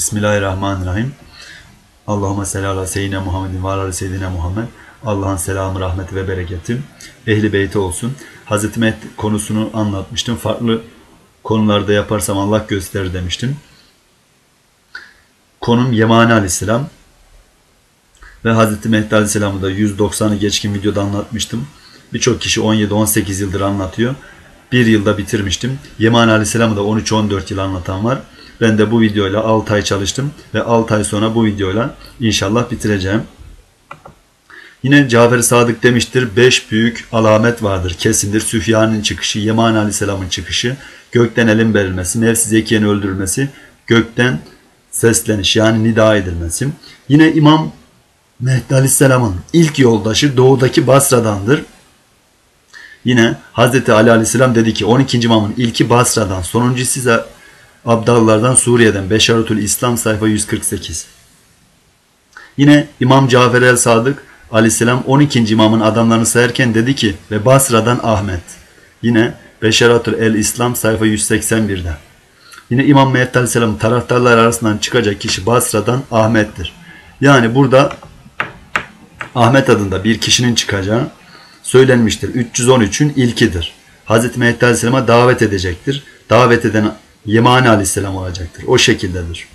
Bismillahirrahmanirrahim. Allahümme salli ala Muhammedin ve ala seyyidine Muhammed. Allah'ın selamı, rahmeti ve bereketi ehli beyti olsun. Hazreti Mehdi konusunu anlatmıştım. Farklı konularda yaparsam Allah gösterir demiştim. Konum Yemani Aleyhisselam ve Hazreti Mehdi Aleyhisselam'ı da 190'ı geçkin videoda anlatmıştım. Birçok kişi 17-18 yıldır anlatıyor. Bir yılda bitirmiştim. Yemani Aleyhisselam'ı da 13-14 yıl anlatan var. Ben de bu videoyla 6 ay çalıştım ve 6 ay sonra bu videoyla inşallah bitireceğim. Yine Cafer Sadık demiştir 5 büyük alamet vardır. Kesindir. Süfyan'ın çıkışı, Yeman Aleyhisselam'ın çıkışı, gökten elin verilmesi, nefsi zekiyenin öldürülmesi, gökten sesleniş yani nida edilmesi. Yine İmam Mehdi Aleyhisselam'ın ilk yoldaşı doğudaki Basra'dandır. Yine Hazreti Ali Aleyhisselam dedi ki 12. imamın ilki Basra'dan, sonuncusu ise Abdallardan Suriye'den Beşaretül İslam sayfa 148. Yine İmam Cafer el Sadık aleyhisselam 12. imamın adamlarını sayarken dedi ki ve Basra'dan Ahmet. Yine Beşaretül el İslam sayfa 181'de. Yine İmam Mehdi aleyhisselamın taraftarlar arasından çıkacak kişi Basra'dan Ahmet'tir. Yani burada Ahmet adında bir kişinin çıkacağı söylenmiştir. 313'ün ilkidir. Hazreti Mehdi Aleyhisselam'a davet edecektir. Davet eden Yemani Aleyhisselam olacaktır. O şekildedir.